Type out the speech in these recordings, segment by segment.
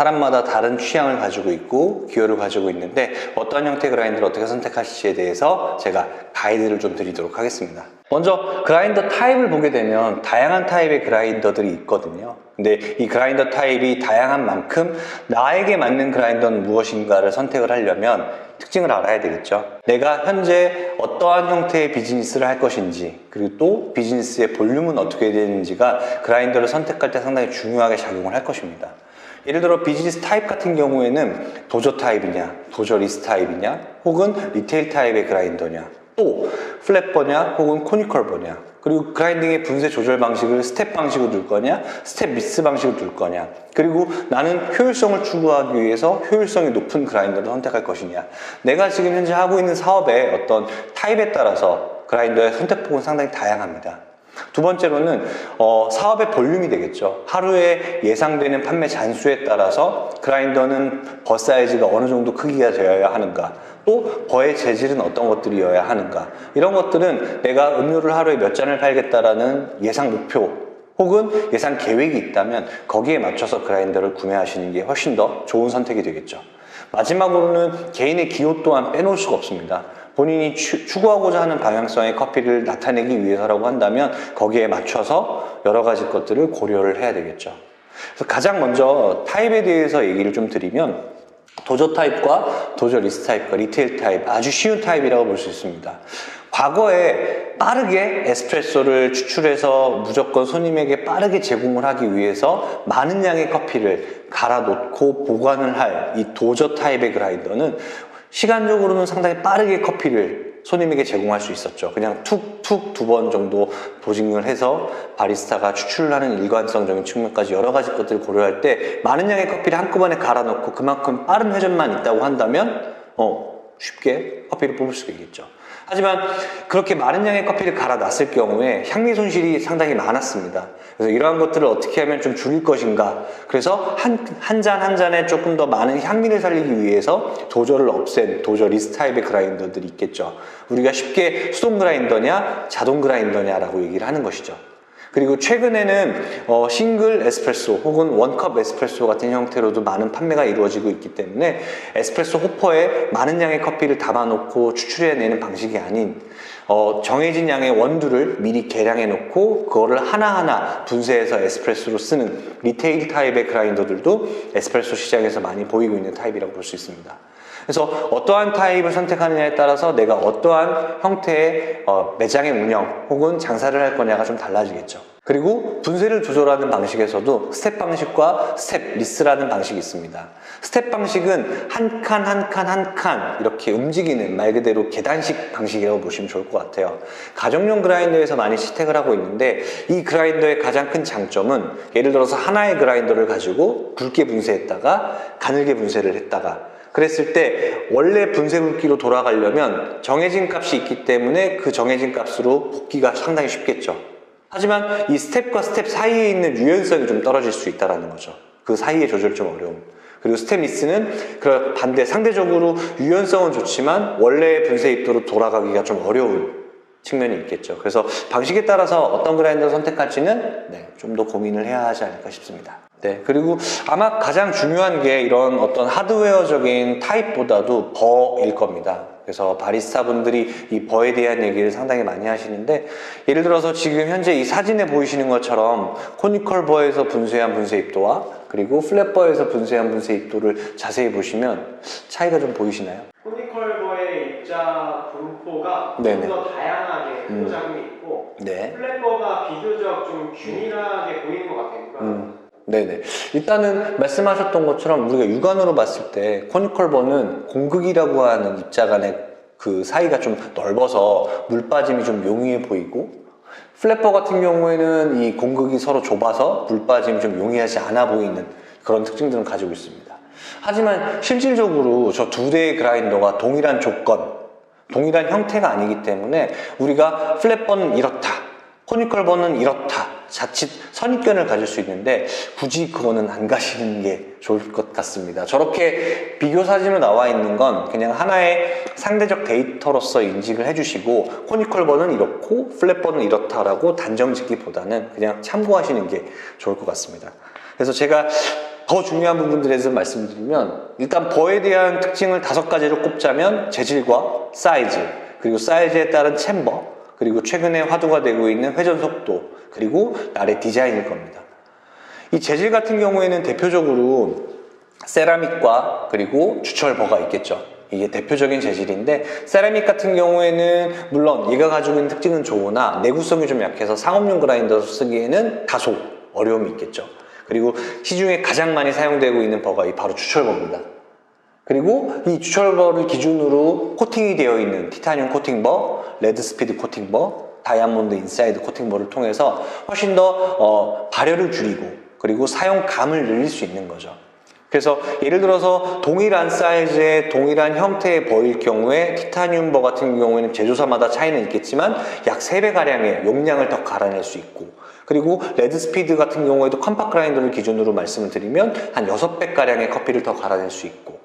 사람마다 다른 취향을 가지고 있고 기호를 가지고 있는데 어떤 형태의 그라인더를 어떻게 선택하실지에 대해서 제가 가이드를 좀 드리도록 하겠습니다. 먼저 그라인더 타입을 보게 되면 다양한 타입의 그라인더들이 있거든요. 근데 이 그라인더 타입이 다양한 만큼 나에게 맞는 그라인더는 무엇인가를 선택을 하려면 특징을 알아야 되겠죠. 내가 현재 어떠한 형태의 비즈니스를 할 것인지, 그리고 또 비즈니스의 볼륨은 어떻게 되는지가 그라인더를 선택할 때 상당히 중요하게 작용을 할 것입니다. 예를 들어 비즈니스 타입 같은 경우에는 도저 타입이냐, 도저 리스 타입이냐, 혹은 리테일 타입의 그라인더냐, 또 플랫버냐, 혹은 코니컬버냐, 그리고 그라인딩의 분쇄 조절 방식을 스텝 방식으로 둘 거냐, 스텝 미스 방식으로 둘 거냐, 그리고 나는 효율성을 추구하기 위해서 효율성이 높은 그라인더를 선택할 것이냐. 내가 지금 현재 하고 있는 사업의 어떤 타입에 따라서 그라인더의 선택폭은 상당히 다양합니다. 두 번째로는 어, 사업의 볼륨이 되겠죠. 하루에 예상되는 판매 잔수에 따라서 그라인더는 버 사이즈가 어느 정도 크기가 되어야 하는가, 또 버의 재질은 어떤 것들이어야 하는가 이런 것들은 내가 음료를 하루에 몇 잔을 팔겠다라는 예상 목표 혹은 예상 계획이 있다면 거기에 맞춰서 그라인더를 구매하시는 게 훨씬 더 좋은 선택이 되겠죠. 마지막으로는 개인의 기호 또한 빼놓을 수가 없습니다. 본인이 추, 추구하고자 하는 방향성의 커피를 나타내기 위해서라고 한다면 거기에 맞춰서 여러 가지 것들을 고려를 해야 되겠죠. 그래서 가장 먼저 타입에 대해서 얘기를 좀 드리면 도저 타입과 도저 리스 타입과 리테일 타입 아주 쉬운 타입이라고 볼 수 있습니다. 과거에 빠르게 에스프레소를 추출해서 무조건 손님에게 빠르게 제공을 하기 위해서 많은 양의 커피를 갈아 놓고 보관을 할 이 도저 타입의 그라인더는 시간적으로는 상당히 빠르게 커피를 손님에게 제공할 수 있었죠. 그냥 툭툭 두 번 정도 도징을 해서 바리스타가 추출하는 일관성적인 측면까지 여러 가지 것들을 고려할 때 많은 양의 커피를 한꺼번에 갈아 넣고 그만큼 빠른 회전만 있다고 한다면 어, 쉽게 커피를 뽑을 수가 있겠죠. 하지만 그렇게 많은 양의 커피를 갈아 놨을 경우에 향미 손실이 상당히 많았습니다. 그래서 이러한 것들을 어떻게 하면 좀 줄일 것인가. 그래서 한, 한잔한 잔에 조금 더 많은 향미를 살리기 위해서 도저를 없앤 도저 리스 타입의 그라인더들이 있겠죠. 우리가 쉽게 수동 그라인더냐, 자동 그라인더냐라고 얘기를 하는 것이죠. 그리고 최근에는 어, 싱글 에스프레소 혹은 원컵 에스프레소 같은 형태로도 많은 판매가 이루어지고 있기 때문에 에스프레소 호퍼에 많은 양의 커피를 담아놓고 추출해내는 방식이 아닌 어, 정해진 양의 원두를 미리 계량해 놓고 그거를 하나하나 분쇄해서 에스프레소로 쓰는 리테일 타입의 그라인더들도 에스프레소 시장에서 많이 보이고 있는 타입이라고 볼 수 있습니다. 그래서 어떠한 타입을 선택하느냐에 따라서 내가 어떠한 형태의 어, 매장의 운영 혹은 장사를 할 거냐가 좀 달라지겠죠. 그리고 분쇄를 조절하는 방식에서도 스텝 방식과 스텝 리스라는 방식이 있습니다. 스텝 방식은 한 칸 한 칸 한 칸 이렇게 움직이는 말 그대로 계단식 방식이라고 보시면 좋을 것 같아요. 가정용 그라인더에서 많이 채택을 하고 있는데 이 그라인더의 가장 큰 장점은 예를 들어서 하나의 그라인더를 가지고 굵게 분쇄했다가 가늘게 분쇄를 했다가 그랬을 때 원래 분쇄 굵기로 돌아가려면 정해진 값이 있기 때문에 그 정해진 값으로 복귀가 상당히 쉽겠죠. 하지만 이 스텝과 스텝 사이에 있는 유연성이 좀 떨어질 수 있다는 거죠. 그 사이의 조절 좀 어려움. 그리고 스텝 미스는 그 반대 상대적으로 유연성은 좋지만 원래의 분쇄 입도로 돌아가기가 좀 어려운 측면이 있겠죠. 그래서 방식에 따라서 어떤 그라인더를 선택할지는 네, 좀 더 고민을 해야 하지 않을까 싶습니다. 네, 그리고 아마 가장 중요한 게 이런 어떤 하드웨어적인 타입보다도 버일 겁니다. 그래서 바리스타 분들이 이 버에 대한 얘기를 상당히 많이 하시는데 예를 들어서 지금 현재 이 사진에 보이시는 것처럼 코니컬 버에서 분쇄한 분쇄 입도와 그리고 플랫 버에서 분쇄한 분쇄 입도를 자세히 보시면 차이가 좀 보이시나요? 코니컬 버의 입자 분포가 네네. 좀더 다양하게 음. 포장이 있고 네. 플랫 버가 비교적 좀 균일하게 보이는 것 같아요. 네네. 일단은 말씀하셨던 것처럼 우리가 육안으로 봤을 때 코니컬버는 공극이라고 하는 입자 간의 그 사이가 좀 넓어서 물 빠짐이 좀 용이해 보이고 플랫버 같은 경우에는 이 공극이 서로 좁아서 물 빠짐이 좀 용이하지 않아 보이는 그런 특징들은 가지고 있습니다. 하지만 실질적으로 저 두 대의 그라인더가 동일한 조건, 동일한 형태가 아니기 때문에 우리가 플랫버는 이렇다, 코니컬버는 이렇다, 자칫 선입견을 가질 수 있는데 굳이 그거는 안 가시는 게 좋을 것 같습니다. 저렇게 비교 사진으로 나와 있는 건 그냥 하나의 상대적 데이터로서 인식을 해주시고 코니컬버는 이렇고 플랫버는 이렇다라고 단정 짓기보다는 그냥 참고하시는 게 좋을 것 같습니다. 그래서 제가 더 중요한 부분들에 대해서 말씀드리면 일단 버에 대한 특징을 다섯 가지로 꼽자면 재질과 사이즈 그리고 사이즈에 따른 챔버 그리고 최근에 화두가 되고 있는 회전 속도 그리고 날의 디자인일 겁니다. 이 재질 같은 경우에는 대표적으로 세라믹과 그리고 주철버가 있겠죠. 이게 대표적인 재질인데 세라믹 같은 경우에는 물론 얘가 가지고 있는 특징은 좋으나 내구성이 좀 약해서 상업용 그라인더 쓰기에는 다소 어려움이 있겠죠. 그리고 시중에 가장 많이 사용되고 있는 버가 이 바로 주철버입니다. 그리고 이 주철버를 기준으로 코팅이 되어 있는 티타늄 코팅버, 레드 스피드 코팅버, 다이아몬드 인사이드 코팅버를 통해서 훨씬 더 어, 발열을 줄이고 그리고 사용감을 늘릴 수 있는 거죠. 그래서 예를 들어서 동일한 사이즈의 동일한 형태의 버일 경우에 티타늄 버 같은 경우에는 제조사마다 차이는 있겠지만 약 3배 가량의 용량을 더 갈아낼 수 있고 그리고 레드 스피드 같은 경우에도 컴팍 그라인더를 기준으로 말씀을 드리면 한 6배 가량의 커피를 더 갈아낼 수 있고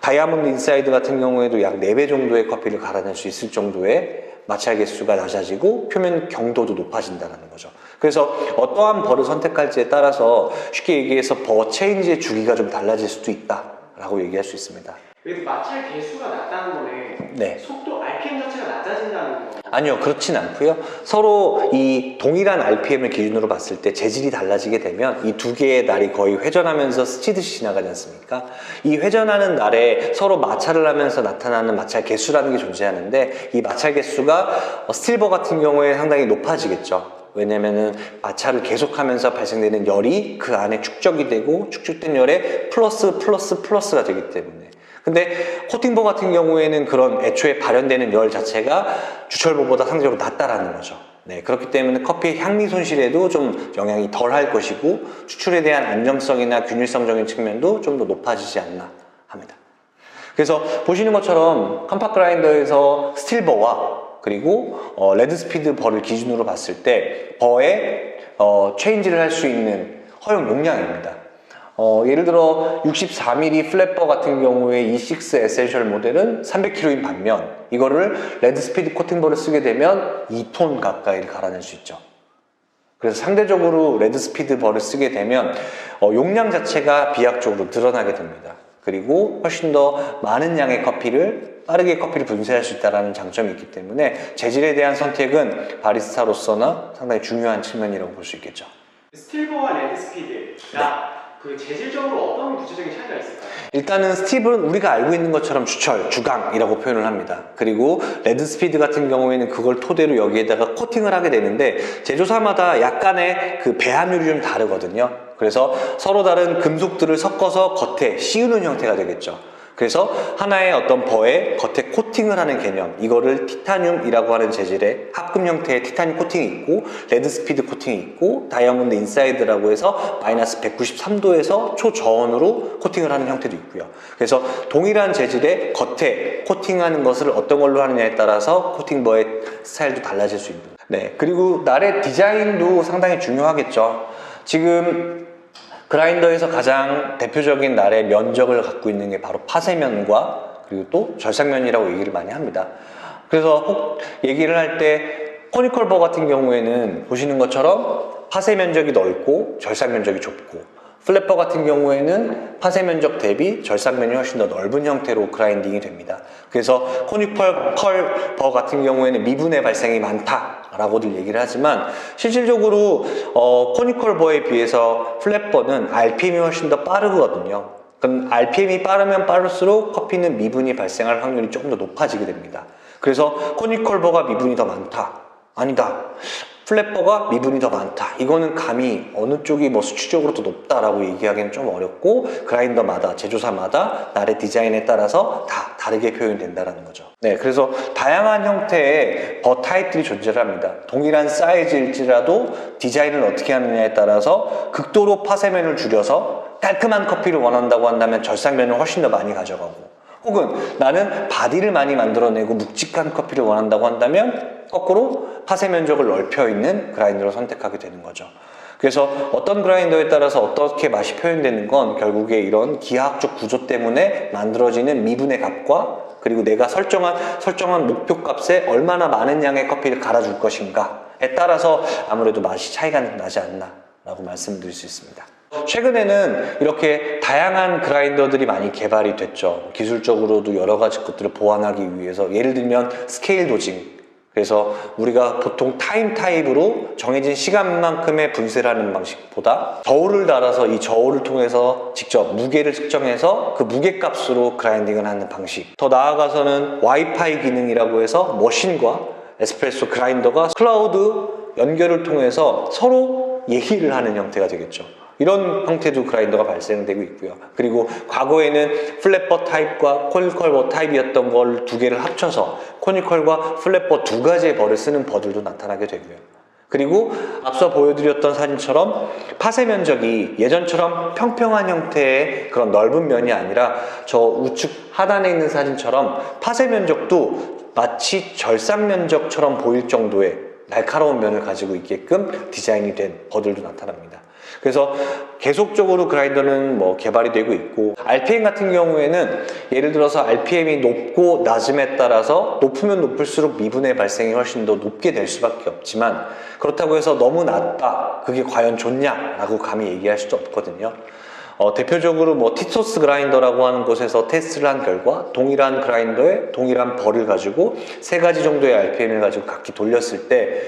다이아몬드 인사이드 같은 경우에도 약 4배 정도의 커피를 갈아낼 수 있을 정도의 마찰 개수가 낮아지고 표면 경도도 높아진다는 거죠. 그래서 어떠한 벌을 선택할지에 따라서 쉽게 얘기해서 버 체인지의 주기가 좀 달라질 수도 있다라고 얘기할 수 있습니다. 그래도 마찰 개수가 낮다는 거네. 네. 속도 RPM 자체가 낮아진다는 거. 아니요, 그렇진 않고요. 서로 이 동일한 RPM을 기준으로 봤을 때 재질이 달라지게 되면 이 두 개의 날이 거의 회전하면서 스치듯이 지나가지 않습니까? 이 회전하는 날에 서로 마찰을 하면서 나타나는 마찰 개수라는 게 존재하는데 이 마찰 개수가 어, 스틸버 같은 경우에 상당히 높아지겠죠. 왜냐면은 마찰을 계속하면서 발생되는 열이 그 안에 축적이 되고 축적된 열에 플러스 플러스 플러스가 되기 때문에 근데 코팅버 같은 경우에는 그런 애초에 발현되는 열 자체가 주철보보다 상대적으로 낮다라는 거죠. 네, 그렇기 때문에 커피의 향미 손실에도 좀 영향이 덜 할 것이고 추출에 대한 안정성이나 균일성적인 측면도 좀 더 높아지지 않나 합니다. 그래서 보시는 것처럼 컴팍 그라인더에서 스틸버와 그리고 어, 레드 스피드 버를 기준으로 봤을 때 버의 어, 체인지를 할 수 있는 허용 용량입니다. 어, 예를 들어 64mm 플랫버 같은 경우에 E6 에센셜 모델은 300kg인 반면 이거를 레드 스피드 코팅버를 쓰게 되면 2톤 가까이를 갈아낼 수 있죠. 그래서 상대적으로 레드 스피드 버를 쓰게 되면 어, 용량 자체가 비약적으로 늘어나게 됩니다. 그리고 훨씬 더 많은 양의 커피를 빠르게 커피를 분쇄할 수 있다는 장점이 있기 때문에 재질에 대한 선택은 바리스타로서나 상당히 중요한 측면이라고 볼 수 있겠죠. 스틸버와 레드 스피드가 그 재질적으로 어떤 구체적인 차이가 있을까요? 일단은 스티브는 우리가 알고 있는 것처럼 주철, 주강이라고 표현을 합니다. 그리고 레드 스피드 같은 경우에는 그걸 토대로 여기에다가 코팅을 하게 되는데 제조사마다 약간의 그 배합률이 좀 다르거든요. 그래서 서로 다른 금속들을 섞어서 겉에 씌우는 형태가 되겠죠. 그래서 하나의 어떤 버에 겉에 코팅을 하는 개념 이거를 티타늄이라고 하는 재질의 합금 형태의 티타늄 코팅이 있고 레드 스피드 코팅이 있고 다이아몬드 인사이드라고 해서 마이너스 193도에서 초저온으로 코팅을 하는 형태도 있고요. 그래서 동일한 재질의 겉에 코팅하는 것을 어떤 걸로 하느냐에 따라서 코팅버의 스타일도 달라질 수 있는. 네 그리고 날의 디자인도 상당히 중요하겠죠. 지금 그라인더에서 가장 대표적인 날의 면적을 갖고 있는 게 바로 파쇄면과 그리고 또 절삭면이라고 얘기를 많이 합니다. 그래서 혹 얘기를 할 때 코니컬버 같은 경우에는 보시는 것처럼 파쇄 면적이 넓고 절삭 면적이 좁고 플랫버 같은 경우에는 파쇄 면적 대비 절삭 면이 훨씬 더 넓은 형태로 그라인딩이 됩니다. 그래서 코니컬버 같은 경우에는 미분의 발생이 많다라고들 얘기를 하지만 실질적으로 어, 코니컬 버에 비해서 플랫버는 RPM이 훨씬 더 빠르거든요. 그럼 RPM이 빠르면 빠를수록 커피는 미분이 발생할 확률이 조금 더 높아지게 됩니다. 그래서 코니컬버가 미분이 더 많다. 아니다. 플랫버가 미분이 더 많다. 이거는 감히 어느 쪽이 뭐 수치적으로 더 높다라고 얘기하기는 좀 어렵고 그라인더마다 제조사마다 날의 디자인에 따라서 다 다르게 표현된다라는 거죠. 네, 그래서 다양한 형태의 버 타입들이 존재합니다. 동일한 사이즈일지라도 디자인을 어떻게 하느냐에 따라서 극도로 파쇄면을 줄여서 깔끔한 커피를 원한다고 한다면 절삭면을 훨씬 더 많이 가져가고 혹은 나는 바디를 많이 만들어내고 묵직한 커피를 원한다고 한다면 거꾸로 파쇄 면적을 넓혀 있는 그라인더를 선택하게 되는 거죠. 그래서 어떤 그라인더에 따라서 어떻게 맛이 표현되는 건 결국에 이런 기하학적 구조 때문에 만들어지는 미분의 값과 그리고 내가 설정한 설정한 목표 값에 얼마나 많은 양의 커피를 갈아줄 것인가에 따라서 아무래도 맛이 차이가 나지 않나라고 말씀드릴 수 있습니다. 최근에는 이렇게 다양한 그라인더들이 많이 개발이 됐죠. 기술적으로도 여러 가지 것들을 보완하기 위해서 예를 들면 스케일 도징. 그래서 우리가 보통 타임 타입으로 정해진 시간만큼의 분쇄를 하는 방식보다 저울을 달아서 이 저울을 통해서 직접 무게를 측정해서 그 무게 값으로 그라인딩을 하는 방식. 더 나아가서는 와이파이 기능이라고 해서 머신과 에스프레소 그라인더가 클라우드 연결을 통해서 서로 얘기를 하는 형태가 되겠죠. 이런 형태도 그라인더가 발생되고 있고요. 그리고 과거에는 플랫버 타입과 코니컬버 타입이었던 걸 두 개를 합쳐서 코니컬과 플랫버 두 가지의 벌을 쓰는 버들도 나타나게 되고요. 그리고 앞서 보여드렸던 사진처럼 파쇄 면적이 예전처럼 평평한 형태의 그런 넓은 면이 아니라 저 우측 하단에 있는 사진처럼 파쇄 면적도 마치 절삭 면적처럼 보일 정도의 날카로운 면을 가지고 있게끔 디자인이 된 버들도 나타납니다. 그래서 계속적으로 그라인더는 뭐 개발이 되고 있고 RPM 같은 경우에는 예를 들어서 RPM이 높고 낮음에 따라서 높으면 높을수록 미분의 발생이 훨씬 더 높게 될 수밖에 없지만 그렇다고 해서 너무 낮다 그게 과연 좋냐라고 감히 얘기할 수도 없거든요. 어, 대표적으로 뭐 티토스 그라인더라고 하는 곳에서 테스트를 한 결과 동일한 그라인더에 동일한 벌을 가지고 세 가지 정도의 RPM을 가지고 각기 돌렸을 때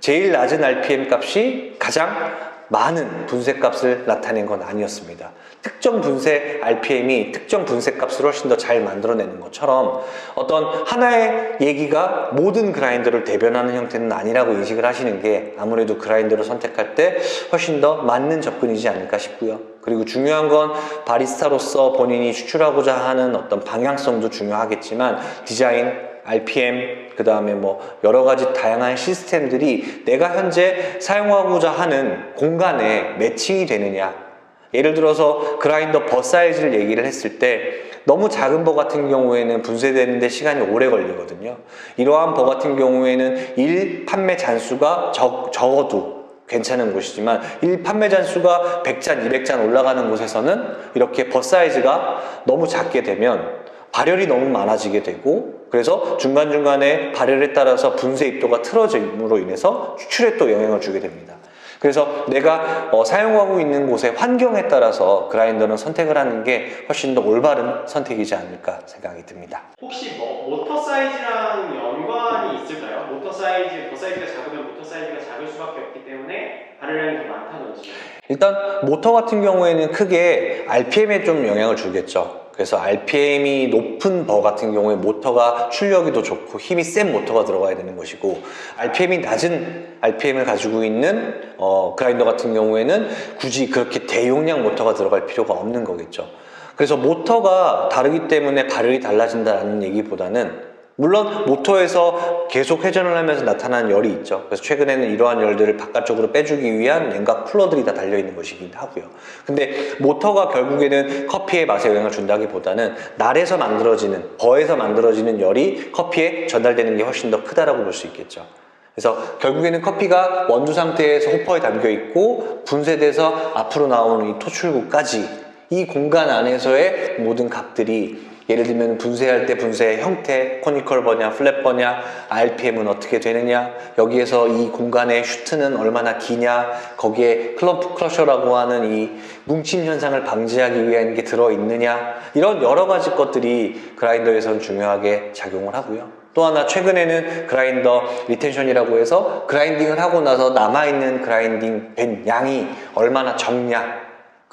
제일 낮은 RPM 값이 가장 많은 분쇄 값을 나타낸 건 아니었습니다. 특정 분쇄 RPM이 특정 분쇄 값을 훨씬 더 잘 만들어내는 것처럼 어떤 하나의 얘기가 모든 그라인더를 대변하는 형태는 아니라고 인식을 하시는 게 아무래도 그라인더를 선택할 때 훨씬 더 맞는 접근이지 않을까 싶고요. 그리고 중요한 건 바리스타로서 본인이 추출하고자 하는 어떤 방향성도 중요하겠지만 디자인, RPM, 그 다음에 뭐 여러 가지 다양한 시스템들이 내가 현재 사용하고자 하는 공간에 매칭이 되느냐. 예를 들어서 그라인더 버 사이즈를 얘기를 했을 때 너무 작은 버 같은 경우에는 분쇄되는데 시간이 오래 걸리거든요. 이러한 버 같은 경우에는 일 판매 잔수가 적, 적어도 괜찮은 곳이지만 일 판매 잔수가 100잔, 200잔 올라가는 곳에서는 이렇게 버 사이즈가 너무 작게 되면 발열이 너무 많아지게 되고 그래서 중간중간에 발열에 따라서 분쇄 입도가 틀어짐으로 인해서 추출에 또 영향을 주게 됩니다. 그래서 내가 어, 사용하고 있는 곳의 환경에 따라서 그라인더는 선택을 하는 게 훨씬 더 올바른 선택이지 않을까 생각이 듭니다. 혹시 뭐 모터 사이즈랑 연관이 있을까요? 모터 사이즈, 버 사이즈가 작으면 모터 사이즈가 작을 수밖에 없기 때문에 발열량이 더 많다든지 일단 모터 같은 경우에는 크게 RPM에 좀 영향을 주겠죠. 그래서 RPM이 높은 버 같은 경우에 모터가 출력이 더 좋고 힘이 센 모터가 들어가야 되는 것이고 RPM이 낮은 RPM을 가지고 있는 어, 그라인더 같은 경우에는 굳이 그렇게 대용량 모터가 들어갈 필요가 없는 거겠죠. 그래서 모터가 다르기 때문에 발열이 달라진다는 얘기보다는 물론 모터에서 계속 회전을 하면서 나타나는 열이 있죠. 그래서 최근에는 이러한 열들을 바깥쪽으로 빼주기 위한 냉각 쿨러들이 다 달려있는 것이긴 하고요. 근데 모터가 결국에는 커피의 맛에 영향을 준다기보다는 날에서 만들어지는, 버에서 만들어지는 열이 커피에 전달되는 게 훨씬 더 크다라고 볼 수 있겠죠. 그래서 결국에는 커피가 원두 상태에서 호퍼에 담겨 있고 분쇄돼서 앞으로 나오는 이 토출구까지 이 공간 안에서의 모든 값들이 예를 들면 분쇄할 때 분쇄의 형태, 코니컬 버냐, 플랫 버냐, RPM은 어떻게 되느냐, 여기에서 이 공간의 슈트는 얼마나 기냐, 거기에 클럼프 크러셔라고 하는 이 뭉침 현상을 방지하기 위한 게 들어있느냐, 이런 여러 가지 것들이 그라인더에서는 중요하게 작용을 하고요. 또 하나 최근에는 그라인더 리텐션이라고 해서 그라인딩을 하고 나서 남아있는 그라인딩 된 양이 얼마나 적냐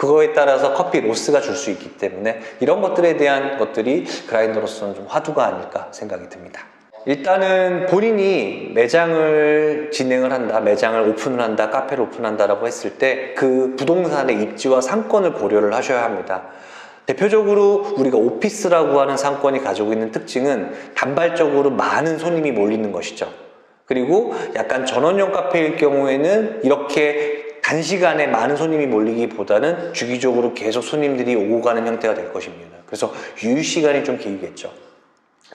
그거에 따라서 커피 로스가 줄 수 있기 때문에 이런 것들에 대한 것들이 그라인더로서는 좀 화두가 아닐까 생각이 듭니다. 일단은 본인이 매장을 진행을 한다, 매장을 오픈을 한다, 카페를 오픈한다라고 했을 때 그 부동산의 입지와 상권을 고려를 하셔야 합니다. 대표적으로 우리가 오피스라고 하는 상권이 가지고 있는 특징은 단발적으로 많은 손님이 몰리는 것이죠. 그리고 약간 전원용 카페일 경우에는 이렇게 단시간에 많은 손님이 몰리기보다는 주기적으로 계속 손님들이 오고 가는 형태가 될 것입니다. 그래서 유유 시간이 좀 길겠죠.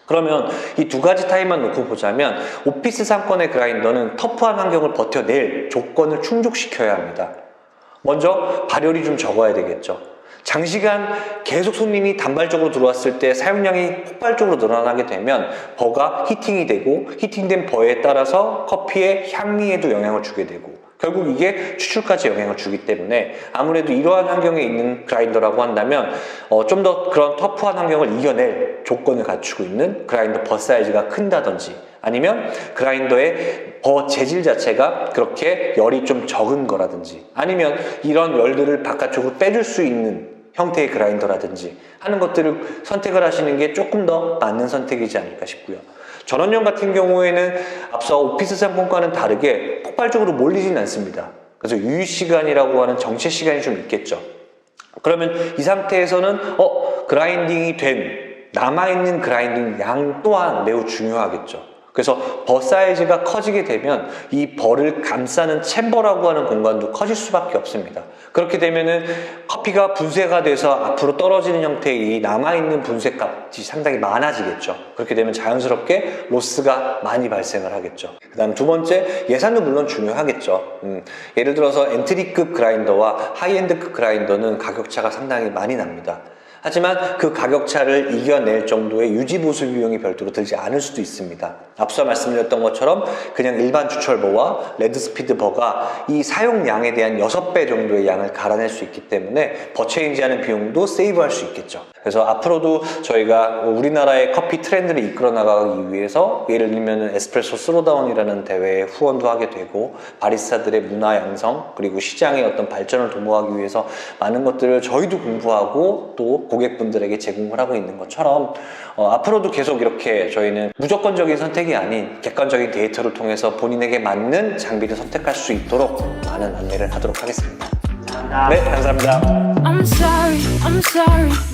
그러면 이 두 가지 타입만 놓고 보자면 오피스 상권의 그라인더는 터프한 환경을 버텨낼 조건을 충족시켜야 합니다. 먼저 발열이 좀 적어야 되겠죠. 장시간 계속 손님이 단발적으로 들어왔을 때 사용량이 폭발적으로 늘어나게 되면 버가 히팅이 되고 히팅된 버에 따라서 커피의 향미에도 영향을 주게 되고 결국 이게 추출까지 영향을 주기 때문에 아무래도 이러한 환경에 있는 그라인더라고 한다면 어, 좀 더 그런 터프한 환경을 이겨낼 조건을 갖추고 있는 그라인더 버 사이즈가 큰다든지 아니면 그라인더의 버 재질 자체가 그렇게 열이 좀 적은 거라든지 아니면 이런 열들을 바깥쪽으로 빼줄 수 있는 형태의 그라인더라든지 하는 것들을 선택을 하시는 게 조금 더 맞는 선택이지 않을까 싶고요. 전원용 같은 경우에는 앞서 오피스 상품과는 다르게 폭발적으로 몰리진 않습니다. 그래서 유유 시간이라고 하는 정체 시간이 좀 있겠죠. 그러면 이 상태에서는 어 그라인딩이 된 남아있는 그라인딩 양 또한 매우 중요하겠죠. 그래서 버 사이즈가 커지게 되면 이 벌을 감싸는 챔버라고 하는 공간도 커질 수밖에 없습니다. 그렇게 되면은 커피가 분쇄가 돼서 앞으로 떨어지는 형태의 이 남아있는 분쇄 값이 상당히 많아지겠죠. 그렇게 되면 자연스럽게 로스가 많이 발생을 하겠죠. 그 다음 두 번째, 예산도 물론 중요하겠죠. 음, 예를 들어서 엔트리급 그라인더와 하이엔드급 그라인더는 가격차가 상당히 많이 납니다. 하지만 그 가격차를 이겨낼 정도의 유지 보수 비용이 별도로 들지 않을 수도 있습니다. 앞서 말씀드렸던 것처럼 그냥 일반 주철버와 레드 스피드 버가 이 사용량에 대한 6배 정도의 양을 갈아낼 수 있기 때문에 버체인지 하는 비용도 세이브할 수 있겠죠. 그래서 앞으로도 저희가 우리나라의 커피 트렌드를 이끌어 나가기 위해서 예를 들면 에스프레소 스로다운이라는 대회에 후원도 하게 되고 바리스타들의 문화 양성 그리고 시장의 어떤 발전을 도모하기 위해서 많은 것들을 저희도 공부하고 또 고객분들에게 제공을 하고 있는 것처럼 어, 앞으로도 계속 이렇게 저희는 무조건적인 선택이 아닌 객관적인 데이터를 통해서 본인에게 맞는 장비를 선택할 수 있도록 많은 안내를 하도록 하겠습니다. 감사합니다. 네, 감사합니다. I'm sorry, I'm sorry.